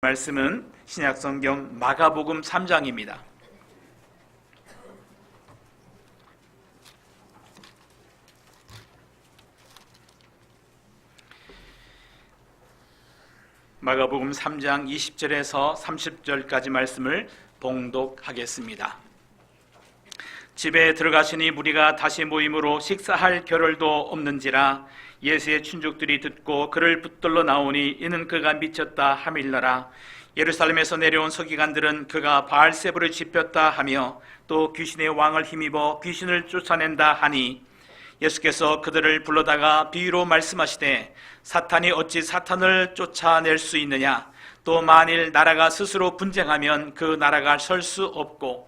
말씀은 신약성경 마가복음 3장입니다. 마가복음 3장 20절에서 30절까지 말씀을 봉독하겠습니다. 집에 들어가시니 무리가 다시 모임으로 식사할 겨를도 없는지라 예수의 친족들이 듣고 그를 붙들러 나오니 이는 그가 미쳤다 하밀러라 예루살렘에서 내려온 서기관들은 그가 바알세부를 집혔다 하며 또 귀신의 왕을 힘입어 귀신을 쫓아낸다 하니 예수께서 그들을 불러다가 비유로 말씀하시되 사탄이 어찌 사탄을 쫓아낼 수 있느냐? 또 만일 나라가 스스로 분쟁하면 그 나라가 설 수 없고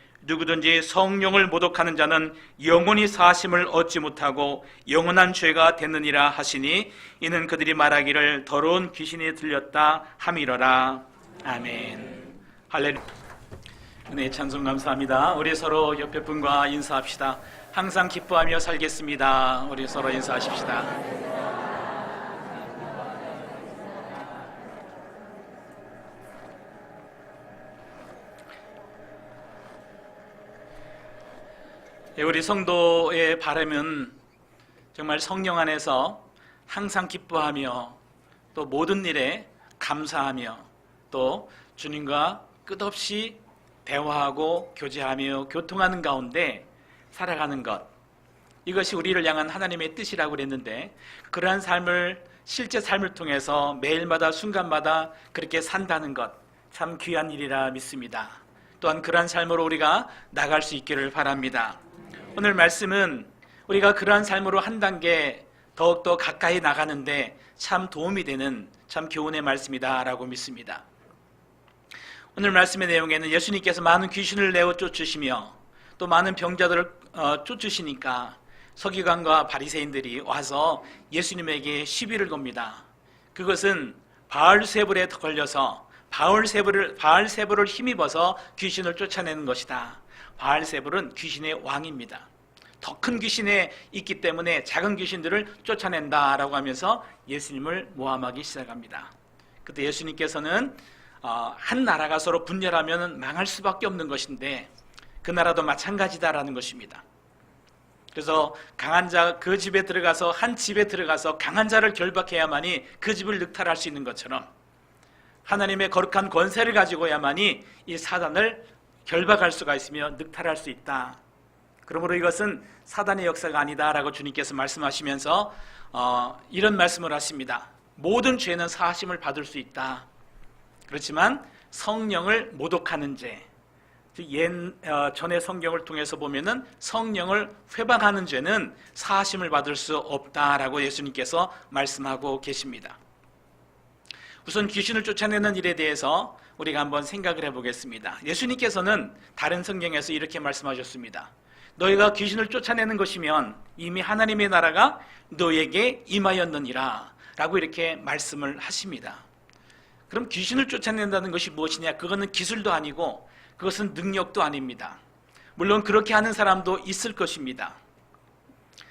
누구든지 성령을 모독하는 자는 영원히 사심을 얻지 못하고 영원한 죄가 되느니라 하시니 이는 그들이 말하기를 더러운 귀신이 들렸다 함이러라. 아멘. 할렐루야. 은혜 찬송 감사합니다. 우리 서로 옆에 분과 인사합시다. 항상 기뻐하며 살겠습니다. 우리 서로 인사하십시다 우리 성도의 바람은 정말 성령 안에서 항상 기뻐하며 또 모든 일에 감사하며 또 주님과 끝없이 대화하고 교제하며 교통하는 가운데 살아가는 것. 이것이 우리를 향한 하나님의 뜻이라고 그랬는데 그러한 삶을 실제 삶을 통해서 매일마다 순간마다 그렇게 산다는 것 참 귀한 일이라 믿습니다. 또한 그러한 삶으로 우리가 나갈 수 있기를 바랍니다. 오늘 말씀은 우리가 그러한 삶으로 한 단계 더욱더 가까이 나가는데 참 도움이 되는 참 교훈의 말씀이다라고 믿습니다. 오늘 말씀의 내용에는 예수님께서 많은 귀신을 내어 쫓으시며 또 많은 병자들을 어, 쫓으시니까 서기관과 바리새인들이 와서 예수님에게 시비를 겁니다. 그것은 바알세불에 걸려서 바알세불을 바알세불을 힘입어서 귀신을 쫓아내는 것이다. 바알세불은 귀신의 왕입니다. 더 큰 귀신에 있기 때문에 작은 귀신들을 쫓아낸다라고 하면서 예수님을 모함하기 시작합니다. 그때 예수님께서는 어, 한 나라가 서로 분열하면 망할 수밖에 없는 것인데 그 나라도 마찬가지다라는 것입니다. 그래서 강한 자 그 집에 들어가서 한 집에 들어가서 강한 자를 결박해야만이 그 집을 늑탈할 수 있는 것처럼 하나님의 거룩한 권세를 가지고야만이 이 사단을 결박할 수가 있으며 늑탈할 수 있다. 그러므로 이것은 사단의 역사가 아니다라고 주님께서 말씀하시면서 어, 이런 말씀을 하십니다. 모든 죄는 사하심을 받을 수 있다. 그렇지만 성령을 모독하는 죄, 옛 어, 전의 성경을 통해서 보면은 성령을 회방하는 죄는 사하심을 받을 수 없다라고 예수님께서 말씀하고 계십니다. 우선 귀신을 쫓아내는 일에 대해서 우리가 한번 생각을 해보겠습니다. 예수님께서는 다른 성경에서 이렇게 말씀하셨습니다. 너희가 귀신을 쫓아내는 것이면 이미 하나님의 나라가 너에게 임하였느니라 라고 이렇게 말씀을 하십니다. 그럼 귀신을 쫓아낸다는 것이 무엇이냐? 그거는 기술도 아니고 그것은 능력도 아닙니다. 물론 그렇게 하는 사람도 있을 것입니다.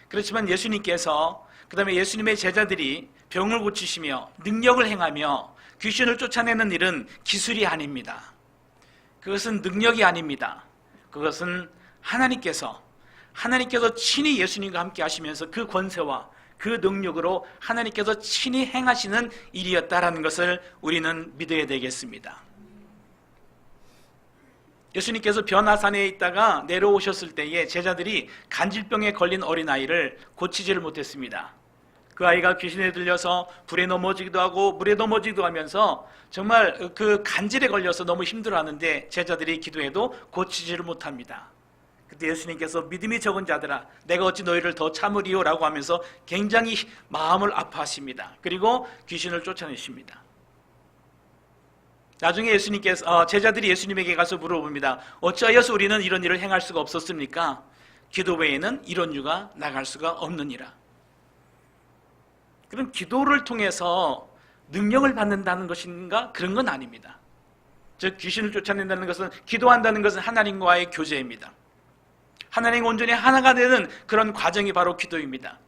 그렇지만 예수님께서 그 다음에 예수님의 제자들이 병을 고치시며 능력을 행하며 귀신을 쫓아내는 일은 기술이 아닙니다. 그것은 능력이 아닙니다. 그것은 하나님께서 하나님께서 친히 예수님과 함께 하시면서 그 권세와 그 능력으로 하나님께서 친히 행하시는 일이었다라는 것을 우리는 믿어야 되겠습니다. 예수님께서 변화산에 있다가 내려오셨을 때에 제자들이 간질병에 걸린 어린아이를 고치지를 못했습니다. 그 아이가 귀신에 들려서 불에 넘어지기도 하고 물에 넘어지기도 하면서 정말 그 간질에 걸려서 너무 힘들어하는데 제자들이 기도해도 고치지를 못합니다. 그때 예수님께서 믿음이 적은 자들아 내가 어찌 너희를 더 참으리요라고 하면서 굉장히 마음을 아파하십니다. 그리고 귀신을 쫓아내십니다. 나중에 예수님께서 어, 제자들이 예수님에게 가서 물어봅니다. 어찌하여서 우리는 이런 일을 행할 수가 없었습니까? 기도 외에는 이런 유가 나갈 수가 없느니라. 그럼 기도를 통해서 능력을 받는다는 것인가? 그런 건 아닙니다. 즉 귀신을 쫓아낸다는 것은 기도한다는 것은 하나님과의 교제입니다. 하나님 온전히 하나가 되는 그런 과정이 바로 기도입니다.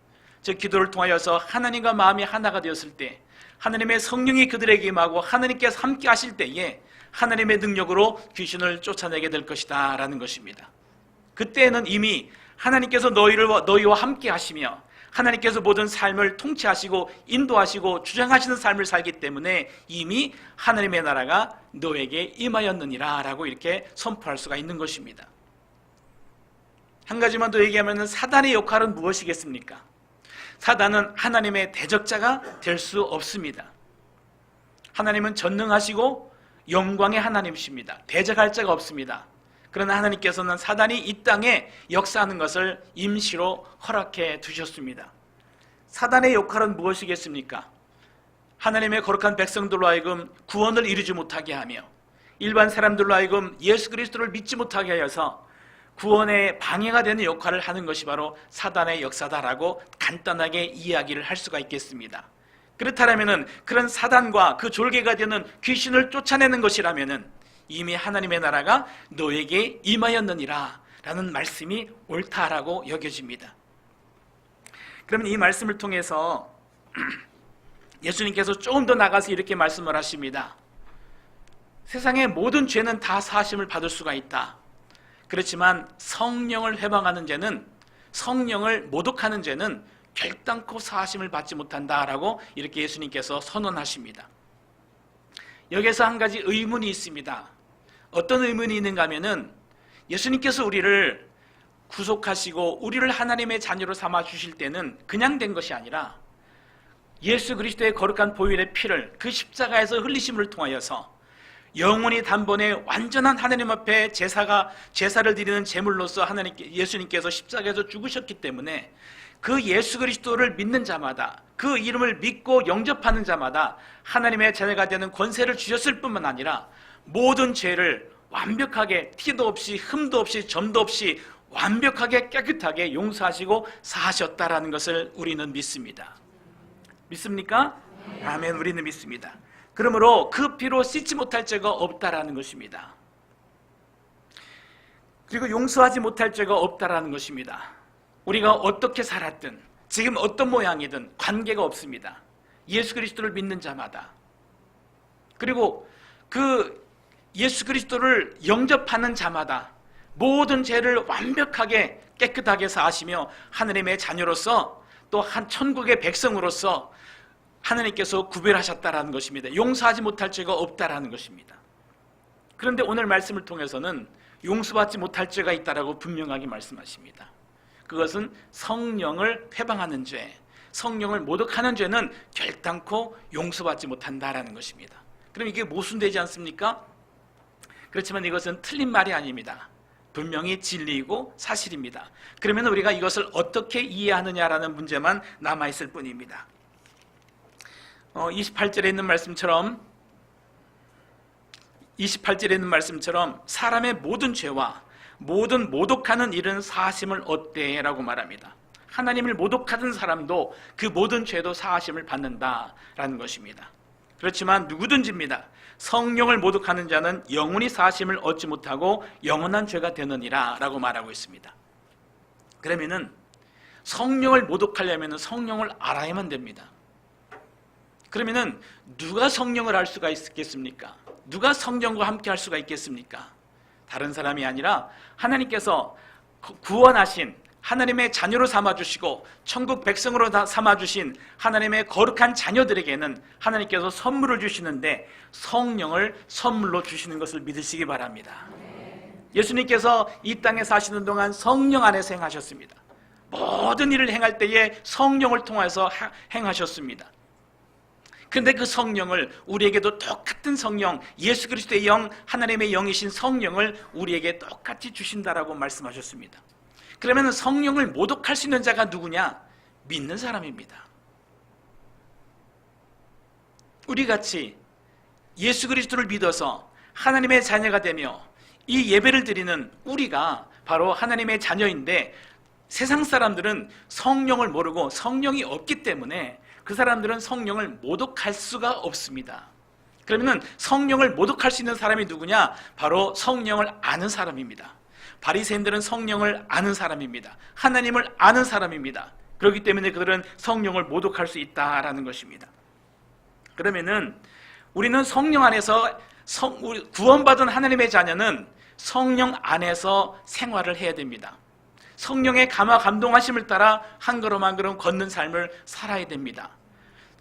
즉 기도를 통하여서 하나님과 마음이 하나가 되었을 때 하나님의 성령이 그들에게 임하고 하나님께서 함께 하실 때에 하나님의 능력으로 귀신을 쫓아내게 될 것이다 라는 것입니다. 그때는 이미 하나님께서 너희를 너희와 함께 하시며 하나님께서 모든 삶을 통치하시고 인도하시고 주장하시는 삶을 살기 때문에 이미 하나님의 나라가 너에게 임하였느니라 라고 이렇게 선포할 수가 있는 것입니다. 한 가지만 더 얘기하면 사단의 역할은 무엇이겠습니까? 사단은 하나님의 대적자가 될 수 없습니다. 하나님은 전능하시고 영광의 하나님이십니다. 대적할 자가 없습니다. 그러나 하나님께서는 사단이 이 땅에 역사하는 것을 임시로 허락해 두셨습니다. 사단의 역할은 무엇이겠습니까? 하나님의 거룩한 백성들로 하여금 구원을 이루지 못하게 하며 일반 사람들로 하여금 예수 그리스도를 믿지 못하게 하여서 구원의 방해가 되는 역할을 하는 것이 바로 사단의 역사다라고 간단하게 이야기를 할 수가 있겠습니다. 그렇다면 그런 사단과 그 졸개가 되는 귀신을 쫓아내는 것이라면 이미 하나님의 나라가 너에게 임하였느니라 라는 말씀이 옳다라고 여겨집니다. 그러면 이 말씀을 통해서 예수님께서 조금 더 나가서 이렇게 말씀을 하십니다. 세상의 모든 죄는 다 사심을 받을 수가 있다. 그렇지만 성령을 회방하는 죄는 성령을 모독하는 죄는 결단코 사심을 받지 못한다라고 이렇게 예수님께서 선언하십니다. 여기서 한 가지 의문이 있습니다. 어떤 의문이 있는가 하면은 예수님께서 우리를 구속하시고 우리를 하나님의 자녀로 삼아 주실 때는 그냥 된 것이 아니라 예수 그리스도의 거룩한 보혈의 피를 그 십자가에서 흘리심을 통하여서 영원히 단번에 완전한 하나님 앞에 제사가 제사를 드리는 제물로서 하나님께 예수님께서 십자가에서 죽으셨기 때문에 그 예수 그리스도를 믿는 자마다 그 이름을 믿고 영접하는 자마다 하나님의 자녀가 되는 권세를 주셨을 뿐만 아니라 모든 죄를 완벽하게 티도 없이 흠도 없이 점도 없이 완벽하게 깨끗하게 용서하시고 사하셨다라는 것을 우리는 믿습니다. 믿습니까? 아멘. 우리는 믿습니다. 그러므로 그 피로 씻지 못할 죄가 없다라는 것입니다. 그리고 용서하지 못할 죄가 없다라는 것입니다. 우리가 어떻게 살았든 지금 어떤 모양이든 관계가 없습니다. 예수 그리스도를 믿는 자마다 그리고 그 예수 그리스도를 영접하는 자마다 모든 죄를 완벽하게 깨끗하게 사하시며 하느님의 자녀로서 또 한 천국의 백성으로서 하나님께서 구별하셨다라는 것입니다. 용서하지 못할 죄가 없다라는 것입니다. 그런데 오늘 말씀을 통해서는 용서받지 못할 죄가 있다라고 분명하게 말씀하십니다. 그것은 성령을 회방하는 죄, 성령을 모독하는 죄는 결단코 용서받지 못한다라는 것입니다. 그럼 이게 모순되지 않습니까? 그렇지만 이것은 틀린 말이 아닙니다. 분명히 진리이고 사실입니다. 그러면 우리가 이것을 어떻게 이해하느냐라는 문제만 남아 있을 뿐입니다. 어, 28절에 있는 말씀처럼 28절에 있는 말씀처럼 사람의 모든 죄와 모든 모독하는 일은 사심을 얻대라고 말합니다. 하나님을 모독하는 사람도 그 모든 죄도 사하심을 받는다라는 것입니다. 그렇지만 누구든지입니다. 성령을 모독하는 자는 영원히 사심을 얻지 못하고 영원한 죄가 되느니라 라고 말하고 있습니다. 그러면은 성령을 모독하려면 성령을 알아야만 됩니다. 그러면은 누가 성령을 알 수가 있겠습니까? 누가 성령과 함께 할 수가 있겠습니까? 다른 사람이 아니라 하나님께서 구원하신 하나님의 자녀로 삼아주시고 천국 백성으로 삼아주신 하나님의 거룩한 자녀들에게는 하나님께서 선물을 주시는데 성령을 선물로 주시는 것을 믿으시기 바랍니다. 예수님께서 이 땅에 사시는 동안 성령 안에서 행하셨습니다. 모든 일을 행할 때에 성령을 통해서 행하셨습니다. 근데 그 성령을 우리에게도 똑같은 성령, 예수 그리스도의 영, 하나님의 영이신 성령을 우리에게 똑같이 주신다라고 말씀하셨습니다. 그러면 성령을 모독할 수 있는 자가 누구냐? 믿는 사람입니다. 우리 같이 예수 그리스도를 믿어서 하나님의 자녀가 되며 이 예배를 드리는 우리가 바로 하나님의 자녀인데 세상 사람들은 성령을 모르고 성령이 없기 때문에 그 사람들은 성령을 모독할 수가 없습니다. 그러면은 성령을 모독할 수 있는 사람이 누구냐? 바로 성령을 아는 사람입니다. 바리새인들은 성령을 아는 사람입니다. 하나님을 아는 사람입니다. 그렇기 때문에 그들은 성령을 모독할 수 있다라는 것입니다. 그러면은 우리는 성령 안에서 성, 구원받은 하나님의 자녀는 성령 안에서 생활을 해야 됩니다. 성령의 감화 감동하심을 따라 한 걸음 한 걸음 걷는 삶을 살아야 됩니다.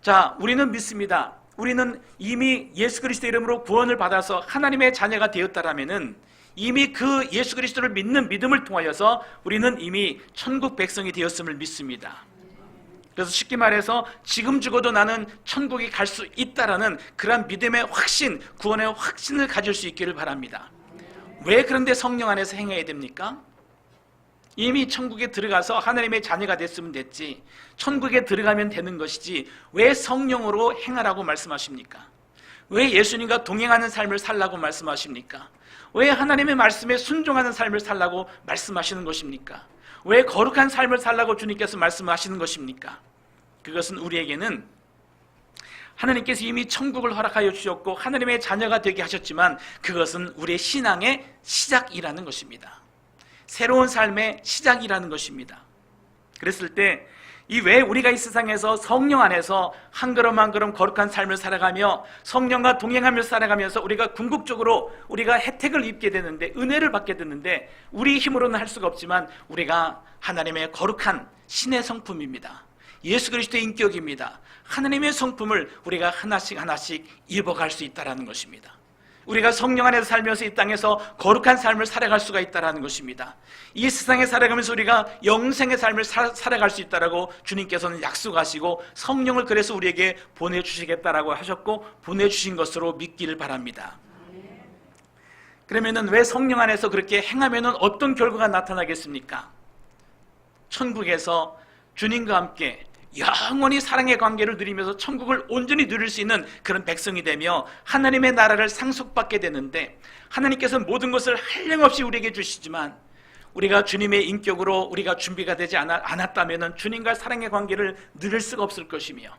자, 우리는 믿습니다. 우리는 이미 예수 그리스도 이름으로 구원을 받아서 하나님의 자녀가 되었다라면은 이미 그 예수 그리스도를 믿는 믿음을 통하여서 우리는 이미 천국 백성이 되었음을 믿습니다. 그래서 쉽게 말해서 지금 죽어도 나는 천국에 갈 수 있다라는 그러한 믿음의 확신, 구원의 확신을 가질 수 있기를 바랍니다. 왜 그런데 성령 안에서 행해야 됩니까? 이미 천국에 들어가서 하나님의 자녀가 됐으면 됐지. 천국에 들어가면 되는 것이지. 왜 성령으로 행하라고 말씀하십니까? 왜 예수님과 동행하는 삶을 살라고 말씀하십니까? 왜 하나님의 말씀에 순종하는 삶을 살라고 말씀하시는 것입니까? 왜 거룩한 삶을 살라고 주님께서 말씀하시는 것입니까? 그것은 우리에게는 하나님께서 이미 천국을 허락하여 주셨고 하나님의 자녀가 되게 하셨지만 그것은 우리의 신앙의 시작이라는 것입니다. 새로운 삶의 시작이라는 것입니다. 그랬을 때 이 왜 우리가 이 세상에서 성령 안에서 한 걸음 한 걸음 거룩한 삶을 살아가며 성령과 동행하며 살아가면서 우리가 궁극적으로 우리가 혜택을 입게 되는데 은혜를 받게 되는데 우리 힘으로는 할 수가 없지만 우리가 하나님의 거룩한 신의 성품입니다. 예수 그리스도의 인격입니다. 하나님의 성품을 우리가 하나씩 하나씩 입어갈 수 있다라는 것입니다. 우리가 성령 안에서 살면서 이 땅에서 거룩한 삶을 살아갈 수가 있다라는 것입니다. 이 세상에 살아가면서 우리가 영생의 삶을 사, 살아갈 수 있다라고 주님께서는 약속하시고 성령을 그래서 우리에게 보내 주시겠다라고 하셨고 보내 주신 것으로 믿기를 바랍니다. 그러면은 왜 성령 안에서 그렇게 행하면은 어떤 결과가 나타나겠습니까? 천국에서 주님과 함께 영원히 사랑의 관계를 누리면서 천국을 온전히 누릴 수 있는 그런 백성이 되며 하나님의 나라를 상속받게 되는데 하나님께서 모든 것을 한량없이 우리에게 주시지만 우리가 주님의 인격으로 우리가 준비가 되지 않았다면 주님과 사랑의 관계를 누릴 수가 없을 것이며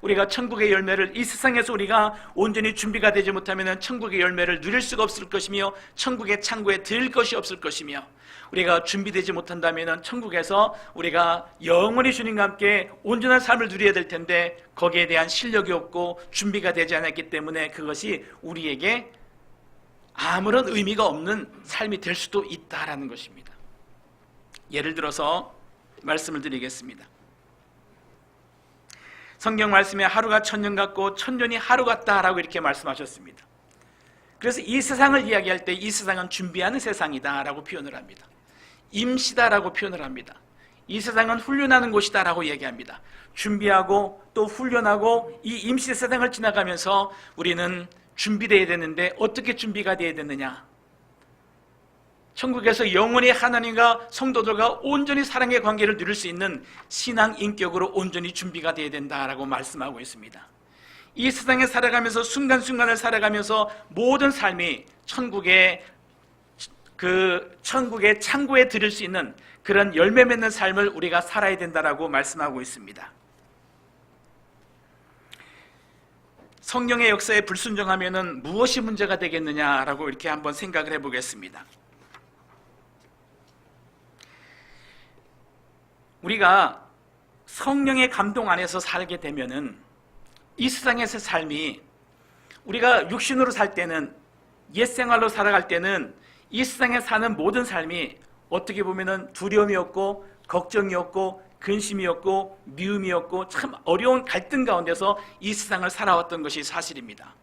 우리가 천국의 열매를 이 세상에서 우리가 온전히 준비가 되지 못하면 천국의 열매를 누릴 수가 없을 것이며 천국의 창고에 들 것이 없을 것이며 우리가 준비되지 못한다면 천국에서 우리가 영원히 주님과 함께 온전한 삶을 누려야 될 텐데 거기에 대한 실력이 없고 준비가 되지 않았기 때문에 그것이 우리에게 아무런 의미가 없는 삶이 될 수도 있다라는 것입니다. 예를 들어서 말씀을 드리겠습니다. 성경 말씀에 하루가 천년 같고 천년이 하루 같다라고 이렇게 말씀하셨습니다. 그래서 이 세상을 이야기할 때 이 세상은 준비하는 세상이다라고 표현을 합니다. 임시다라고 표현을 합니다. 이 세상은 훈련하는 곳이다라고 얘기합니다. 준비하고 또 훈련하고 이 임시 세상을 지나가면서 우리는 준비되어야 되는데 어떻게 준비가 되어야 되느냐? 천국에서 영원히 하나님과 성도들과 온전히 사랑의 관계를 누릴 수 있는 신앙 인격으로 온전히 준비가 되어야 된다라고 말씀하고 있습니다. 이 세상에 살아가면서 순간순간을 살아가면서 모든 삶이 천국의 그 천국의 창고에 들을 수 있는 그런 열매 맺는 삶을 우리가 살아야 된다라고 말씀하고 있습니다. 성령의 역사에 불순종하면은 무엇이 문제가 되겠느냐라고 이렇게 한번 생각을 해보겠습니다. 우리가 성령의 감동 안에서 살게 되면은 이 세상에서 삶이 우리가 육신으로 살 때는 옛 생활로 살아갈 때는 이 세상에 사는 모든 삶이 어떻게 보면은 두려움이었고 걱정이었고 근심이었고 미움이었고 참 어려운 갈등 가운데서 이 세상을 살아왔던 것이 사실입니다.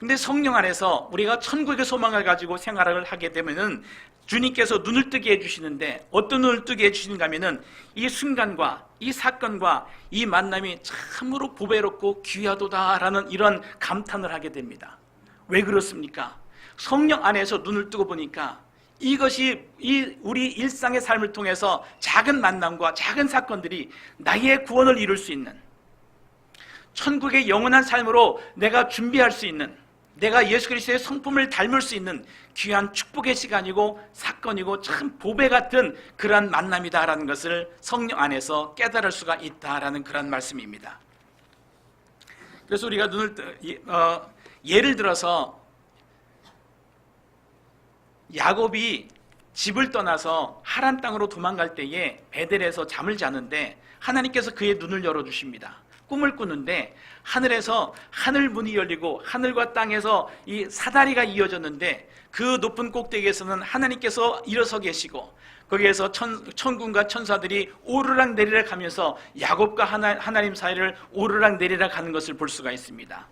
근데 성령 안에서 우리가 천국의 소망을 가지고 생활을 하게 되면은 주님께서 눈을 뜨게 해주시는데 어떤 눈을 뜨게 해주시는가 하면은 이 순간과 이 사건과 이 만남이 참으로 보배롭고 귀하도다라는 이런 감탄을 하게 됩니다. 왜 그렇습니까? 성령 안에서 눈을 뜨고 보니까 이것이 이 우리 일상의 삶을 통해서 작은 만남과 작은 사건들이 나의 구원을 이룰 수 있는 천국의 영원한 삶으로 내가 준비할 수 있는 내가 예수 그리스도의 성품을 닮을 수 있는 귀한 축복의 시간이고 사건이고 참 보배 같은 그러한 만남이다라는 것을 성령 안에서 깨달을 수가 있다라는 그런 말씀입니다. 그래서 우리가 눈을 어, 예를 들어서 야곱이 집을 떠나서 하란 땅으로 도망갈 때에 베델에서 잠을 자는데 하나님께서 그의 눈을 열어 주십니다. 꿈을 꾸는데 하늘에서 하늘 문이 열리고 하늘과 땅에서 이 사다리가 이어졌는데 그 높은 꼭대기에서는 하나님께서 일어서 계시고 거기에서 천, 천군과 천사들이 오르락 내리락 하면서 야곱과 하나, 하나님 사이를 오르락 내리락 하는 것을 볼 수가 있습니다.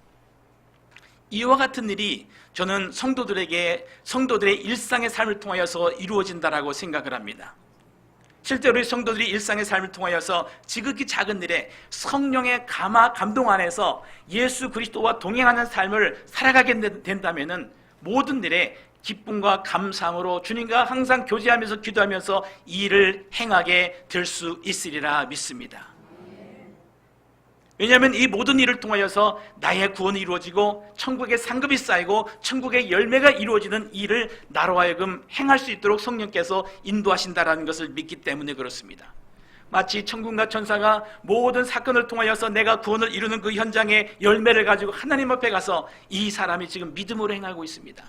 이와 같은 일이 저는 성도들에게 성도들의 일상의 삶을 통하여서 이루어진다라고 생각을 합니다. 실제로 이 성도들이 일상의 삶을 통하여서 지극히 작은 일에 성령의 감화 감동 안에서 예수 그리스도와 동행하는 삶을 살아가게 된다면은 모든 일에 기쁨과 감사함으로 주님과 항상 교제하면서 기도하면서 이 일을 행하게 될 수 있으리라 믿습니다. 왜냐하면 이 모든 일을 통하여서 나의 구원이 이루어지고 천국의 상급이 쌓이고 천국의 열매가 이루어지는 일을 나로 하여금 행할 수 있도록 성령께서 인도하신다라는 것을 믿기 때문에 그렇습니다. 마치 천국과 천사가 모든 사건을 통하여서 내가 구원을 이루는 그 현장의 열매를 가지고 하나님 앞에 가서 이 사람이 지금 믿음으로 행하고 있습니다.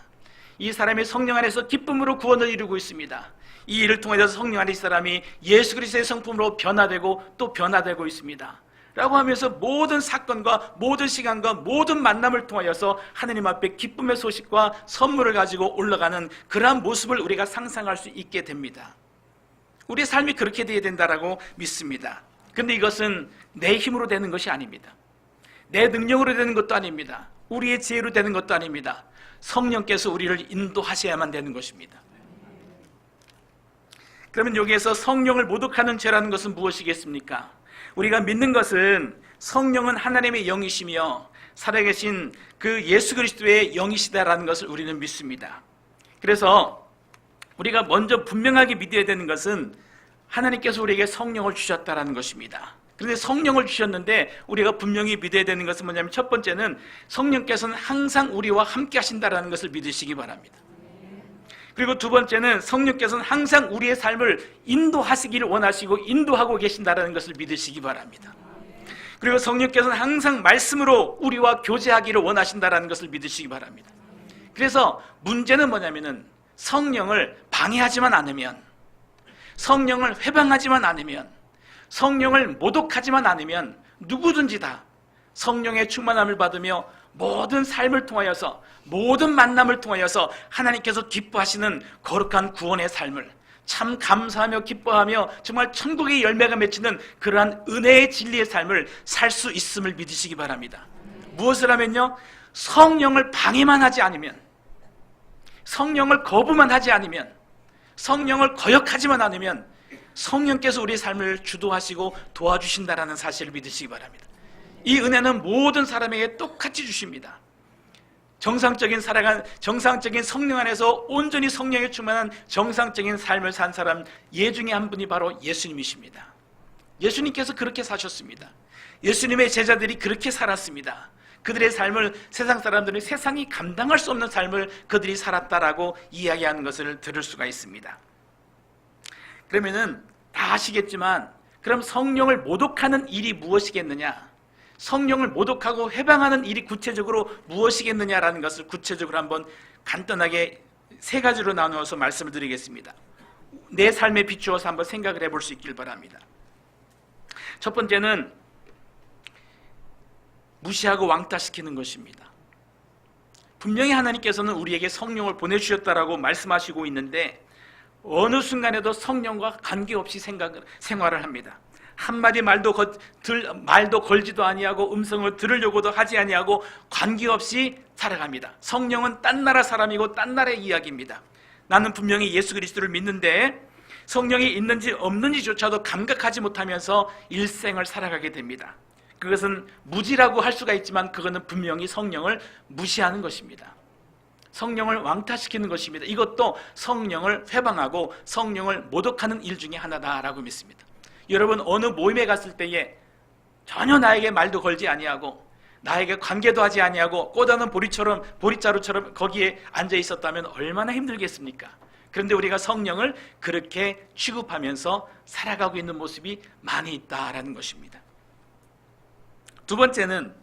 이 사람이 성령 안에서 기쁨으로 구원을 이루고 있습니다. 이 일을 통해서 성령 안에 이 사람이 예수 그리스도의 성품으로 변화되고 또 변화되고 있습니다. 라고 하면서 모든 사건과 모든 시간과 모든 만남을 통하여서 하나님 앞에 기쁨의 소식과 선물을 가지고 올라가는 그러한 모습을 우리가 상상할 수 있게 됩니다. 우리의 삶이 그렇게 되어야 된다라고 믿습니다. 근데 이것은 내 힘으로 되는 것이 아닙니다. 내 능력으로 되는 것도 아닙니다. 우리의 지혜로 되는 것도 아닙니다. 성령께서 우리를 인도하셔야만 되는 것입니다. 그러면 여기에서 성령을 모독하는 죄라는 것은 무엇이겠습니까? 우리가 믿는 것은 성령은 하나님의 영이시며 살아계신 그 예수 그리스도의 영이시다라는 것을 우리는 믿습니다. 그래서 우리가 먼저 분명하게 믿어야 되는 것은 하나님께서 우리에게 성령을 주셨다라는 것입니다. 그런데 성령을 주셨는데 우리가 분명히 믿어야 되는 것은 뭐냐면 첫 번째는 성령께서는 항상 우리와 함께 하신다라는 것을 믿으시기 바랍니다. 그리고 두 번째는 성령께서는 항상 우리의 삶을 인도하시기를 원하시고 인도하고 계신다라는 것을 믿으시기 바랍니다. 그리고 성령께서는 항상 말씀으로 우리와 교제하기를 원하신다라는 것을 믿으시기 바랍니다. 그래서 문제는 뭐냐면은 성령을 방해하지만 않으면 성령을 회방하지만 않으면 성령을 모독하지만 않으면 누구든지 다 성령의 충만함을 받으며 모든 삶을 통하여서 모든 만남을 통하여서 하나님께서 기뻐하시는 거룩한 구원의 삶을 참 감사하며 기뻐하며 정말 천국의 열매가 맺히는 그러한 은혜의 진리의 삶을 살 수 있음을 믿으시기 바랍니다. 무엇을 하면요? 성령을 방해만 하지 않으면 성령을 거부만 하지 않으면 성령을 거역하지만 않으면 성령께서 우리의 삶을 주도하시고 도와주신다라는 사실을 믿으시기 바랍니다. 이 은혜는 모든 사람에게 똑같이 주십니다. 정상적인 살아간 정상적인 성령 안에서 온전히 성령에 충만한 정상적인 삶을 산 사람 예 중에 한 분이 바로 예수님이십니다. 예수님께서 그렇게 사셨습니다. 예수님의 제자들이 그렇게 살았습니다. 그들의 삶을 세상 사람들은 세상이 감당할 수 없는 삶을 그들이 살았다라고 이야기하는 것을 들을 수가 있습니다. 그러면은 다 아시겠지만 그럼 성령을 모독하는 일이 무엇이겠느냐? 성령을 모독하고 해방하는 일이 구체적으로 무엇이겠느냐라는 것을 구체적으로 한번 간단하게 세 가지로 나누어서 말씀을 드리겠습니다. 내 삶에 비추어서 한번 생각을 해볼 수 있길 바랍니다. 첫 번째는 무시하고 왕따시키는 것입니다. 분명히 하나님께서는 우리에게 성령을 보내주셨다라고 말씀하시고 있는데 어느 순간에도 성령과 관계없이 생각을, 생활을 합니다. 한마디 말도 거, 들, 말도 걸지도 아니하고 음성을 들으려고도 하지 아니하고 관계없이 살아갑니다. 성령은 딴 나라 사람이고 딴 나라의 이야기입니다. 나는 분명히 예수 그리스도를 믿는데 성령이 있는지 없는지조차도 감각하지 못하면서 일생을 살아가게 됩니다. 그것은 무지라고 할 수가 있지만 그거는 분명히 성령을 무시하는 것입니다. 성령을 왕따시키는 것입니다. 이것도 성령을 회방하고 성령을 모독하는 일 중에 하나다라고 믿습니다. 여러분 어느 모임에 갔을 때에 전혀 나에게 말도 걸지 아니하고 나에게 관계도 하지 아니하고 꼬다는 보리처럼 보리자루처럼 거기에 앉아 있었다면 얼마나 힘들겠습니까? 그런데 우리가 성령을 그렇게 취급하면서 살아가고 있는 모습이 많이 있다라는 것입니다. 두 번째는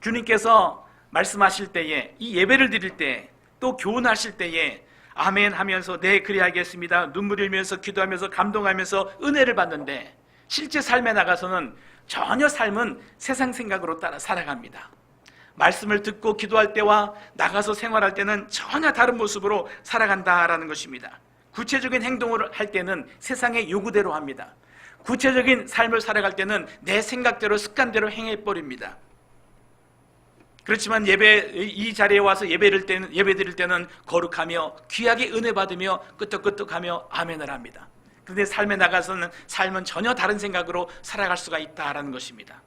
주님께서 말씀하실 때에 이 예배를 드릴 때 또 교훈하실 때에 아멘 하면서 네 그리하겠습니다. 눈물 흘리면서 기도하면서 감동하면서 은혜를 받는데 실제 삶에 나가서는 전혀 삶은 세상 생각으로 따라 살아갑니다. 말씀을 듣고 기도할 때와 나가서 생활할 때는 전혀 다른 모습으로 살아간다라는 것입니다. 구체적인 행동을 할 때는 세상의 요구대로 합니다. 구체적인 삶을 살아갈 때는 내 생각대로 습관대로 행해 버립니다. 그렇지만 예배 이 자리에 와서 예배를 때는 예배 드릴 때는 거룩하며 귀하게 은혜 받으며 끄떡끄떡하며 아멘을 합니다. 그런데 삶에 나가서는 삶은 전혀 다른 생각으로 살아갈 수가 있다라는 것입니다.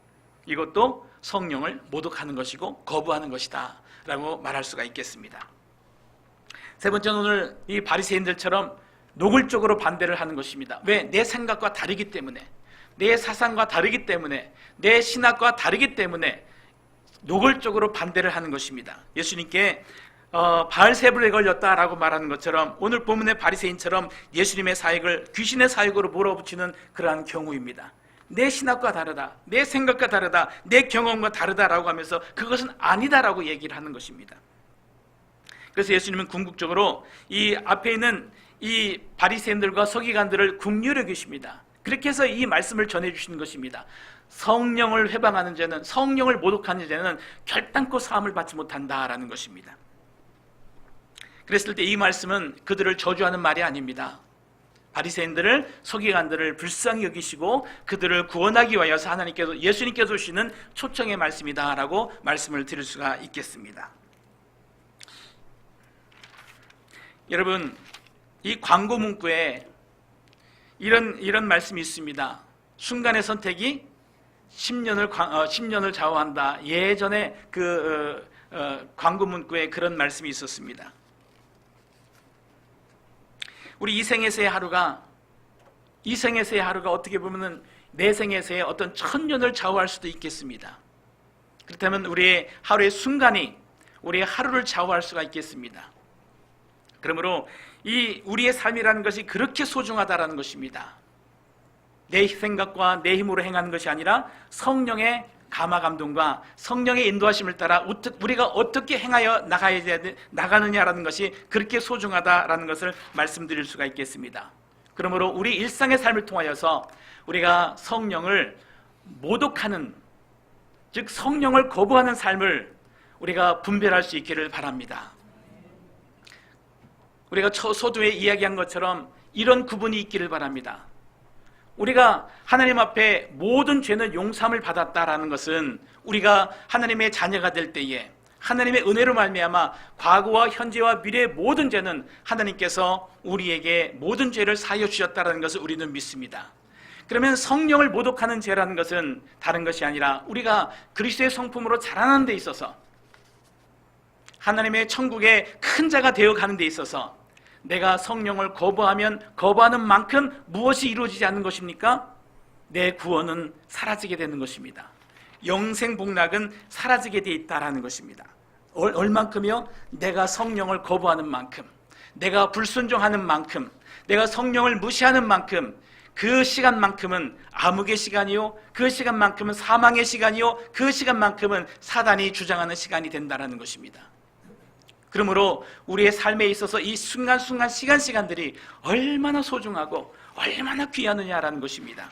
이것도 성령을 모독하는 것이고 거부하는 것이다라고 말할 수가 있겠습니다. 세 번째는 오늘 이 바리새인들처럼 노골적으로 반대를 하는 것입니다. 왜? 내 생각과 다르기 때문에, 내 사상과 다르기 때문에, 내 신학과 다르기 때문에 노골적으로 반대를 하는 것입니다. 예수님께 어, 바알세불에 걸렸다라고 말하는 것처럼 오늘 본문의 바리새인처럼 예수님의 사역을 귀신의 사역으로 몰아붙이는 그러한 경우입니다. 내 신학과 다르다, 내 생각과 다르다, 내 경험과 다르다라고 하면서 그것은 아니다라고 얘기를 하는 것입니다. 그래서 예수님은 궁극적으로 이 앞에 있는 이 바리새인들과 서기관들을 국률여 계십니다. 그렇게 해서 이 말씀을 전해 주시는 것입니다. 성령을 회방하는 자는 성령을 모독하는 자는 결단코 사함을 받지 못한다라는 것입니다. 그랬을 때 이 말씀은 그들을 저주하는 말이 아닙니다. 바리새인들을 서기관들을 불쌍히 여기시고 그들을 구원하기 위하여서 하나님께서 예수님께서 주시는 초청의 말씀이다라고 말씀을 드릴 수가 있겠습니다. 여러분 이 광고 문구에 이런 이런 말씀이 있습니다. 순간의 선택이 10년을 어, 10년을 좌우한다. 예전에 그 어, 어, 광고 문구에 그런 말씀이 있었습니다. 우리 이 생에서의 하루가 이 생에서의 하루가 어떻게 보면은 내 생에서의 어떤 천년을 좌우할 수도 있겠습니다. 그렇다면 우리의 하루의 순간이 우리의 하루를 좌우할 수가 있겠습니다. 그러므로 이 우리의 삶이라는 것이 그렇게 소중하다라는 것입니다. 내 생각과 내 힘으로 행하는 것이 아니라 성령의 감화 감동과 성령의 인도하심을 따라 우리가 어떻게 행하여 나가야 나가느냐라는 것이 그렇게 소중하다라는 것을 말씀드릴 수가 있겠습니다. 그러므로 우리 일상의 삶을 통하여서 우리가 성령을 모독하는 즉 성령을 거부하는 삶을 우리가 분별할 수 있기를 바랍니다. 우리가 소두에 이야기한 것처럼 이런 구분이 있기를 바랍니다. 우리가 하나님 앞에 모든 죄는 용서함을 받았다라는 것은 우리가 하나님의 자녀가 될 때에 하나님의 은혜로 말미암아 과거와 현재와 미래의 모든 죄는 하나님께서 우리에게 모든 죄를 사여 주셨다라는 것을 우리는 믿습니다. 그러면 성령을 모독하는 죄라는 것은 다른 것이 아니라 우리가 그리스도의 성품으로 자라는 데 있어서 하나님의 천국의 큰 자가 되어 가는 데 있어서 내가 성령을 거부하면 거부하는 만큼 무엇이 이루어지지 않는 것입니까? 내 구원은 사라지게 되는 것입니다. 영생 복락은 사라지게 돼 있다라는 것입니다. 얼만큼이요? 내가 성령을 거부하는 만큼, 내가 불순종하는 만큼, 내가 성령을 무시하는 만큼, 그 시간만큼은 암흑의 시간이요, 그 시간만큼은 사망의 시간이요, 그 시간만큼은 사단이 주장하는 시간이 된다라는 것입니다. 그러므로 우리의 삶에 있어서 이 순간순간 시간 시간들이 얼마나 소중하고 얼마나 귀하느냐라는 것입니다.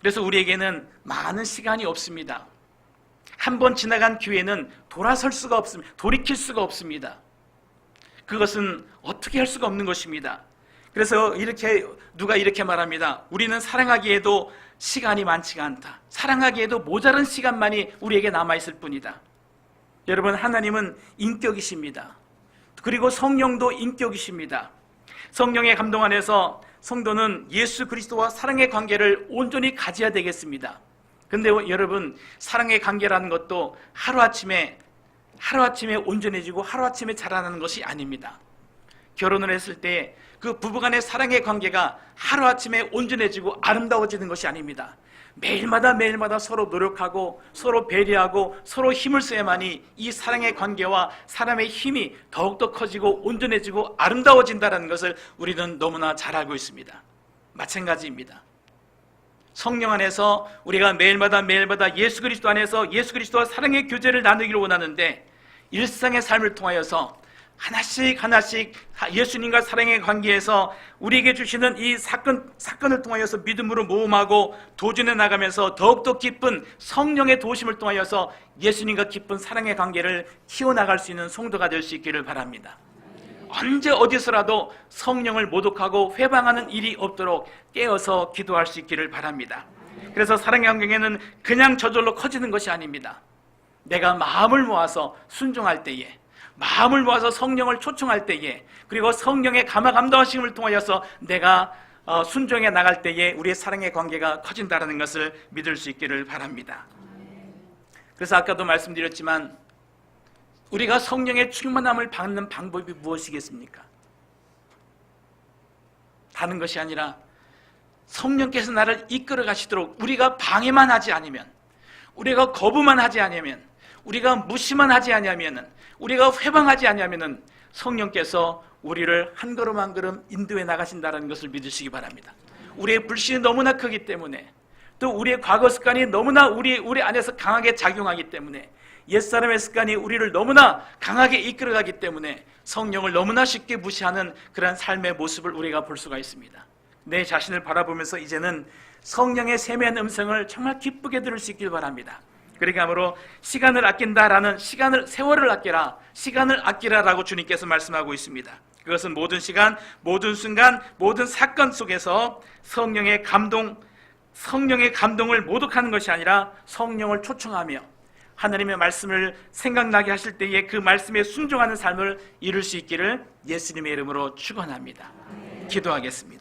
그래서 우리에게는 많은 시간이 없습니다. 한 번 지나간 기회는 돌아설 수가 없습니다. 돌이킬 수가 없습니다. 그것은 어떻게 할 수가 없는 것입니다. 그래서 이렇게 누가 이렇게 말합니다. 우리는 사랑하기에도 시간이 많지가 않다. 사랑하기에도 모자른 시간만이 우리에게 남아 있을 뿐이다. 여러분 하나님은 인격이십니다. 그리고 성령도 인격이십니다. 성령의 감동 안에서 성도는 예수 그리스도와 사랑의 관계를 온전히 가져야 되겠습니다. 근데 여러분 사랑의 관계라는 것도 하루아침에 하루아침에 온전해지고 하루아침에 자라나는 것이 아닙니다. 결혼을 했을 때 그 부부간의 사랑의 관계가 하루아침에 온전해지고 아름다워지는 것이 아닙니다. 매일마다 매일마다 서로 노력하고 서로 배려하고 서로 힘을 써야만이 이 사랑의 관계와 사람의 힘이 더욱더 커지고 온전해지고 아름다워진다는 것을 우리는 너무나 잘 알고 있습니다. 마찬가지입니다. 성령 안에서 우리가 매일마다 매일마다 예수 그리스도 안에서 예수 그리스도와 사랑의 교제를 나누기를 원하는데 일상의 삶을 통하여서 하나씩 하나씩 예수님과 사랑의 관계에서 우리에게 주시는 이 사건 사건을 통하여서 믿음으로 모험하고 도전해 나가면서 더욱더 기쁜 성령의 도심을 통하여서 예수님과 기쁜 사랑의 관계를 키워 나갈 수 있는 성도가 될 수 있기를 바랍니다. 언제 어디서라도 성령을 모독하고 회방하는 일이 없도록 깨어서 기도할 수 있기를 바랍니다. 그래서 사랑의 환경에는 그냥 저절로 커지는 것이 아닙니다. 내가 마음을 모아서 순종할 때에 마음을 모아서 성령을 초청할 때에 그리고 성령의 감화 감동하심을 통하여서 내가 어, 순종해 나갈 때에 우리의 사랑의 관계가 커진다는 것을 믿을 수 있기를 바랍니다. 그래서 아까도 말씀드렸지만 우리가 성령의 충만함을 받는 방법이 무엇이겠습니까? 다른 것이 아니라 성령께서 나를 이끌어 가시도록 우리가 방해만 하지 않으면 우리가 거부만 하지 않으면 우리가 무시만 하지 않으면 우리가 회방하지 않으면 성령께서 우리를 한 걸음 한 걸음 인도해 나가신다는 것을 믿으시기 바랍니다. 우리의 불신이 너무나 크기 때문에 또 우리의 과거 습관이 너무나 우리 우리 안에서 강하게 작용하기 때문에 옛사람의 습관이 우리를 너무나 강하게 이끌어가기 때문에 성령을 너무나 쉽게 무시하는 그런 삶의 모습을 우리가 볼 수가 있습니다. 내 자신을 바라보면서 이제는 성령의 세미한 음성을 정말 기쁘게 들을 수 있길 바랍니다. 그렇게 함으로 시간을 아낀다라는 시간을 세월을 아끼라 시간을 아끼라라고 주님께서 말씀하고 있습니다. 그것은 모든 시간, 모든 순간, 모든 사건 속에서 성령의 감동, 성령의 감동을 모독하는 것이 아니라 성령을 초청하며 하나님의 말씀을 생각나게 하실 때에 그 말씀에 순종하는 삶을 이룰 수 있기를 예수님의 이름으로 축원합니다. 기도하겠습니다.